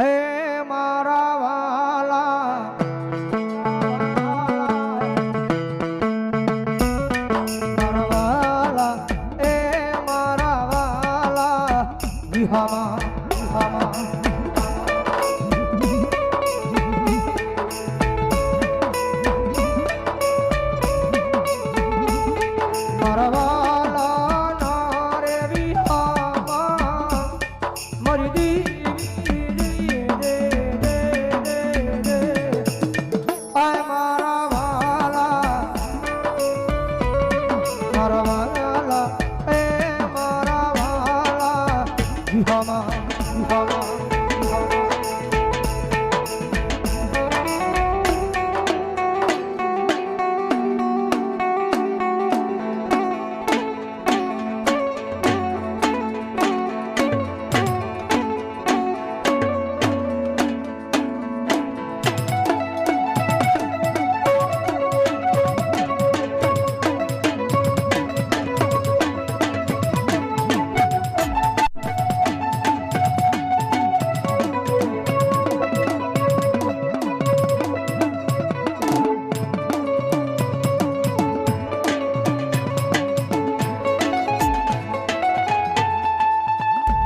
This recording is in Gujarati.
એ મારા વાલા. વિહામાં વિહામાં. મારા વાલા એ મારા વાલા વિહામાં વિહામાં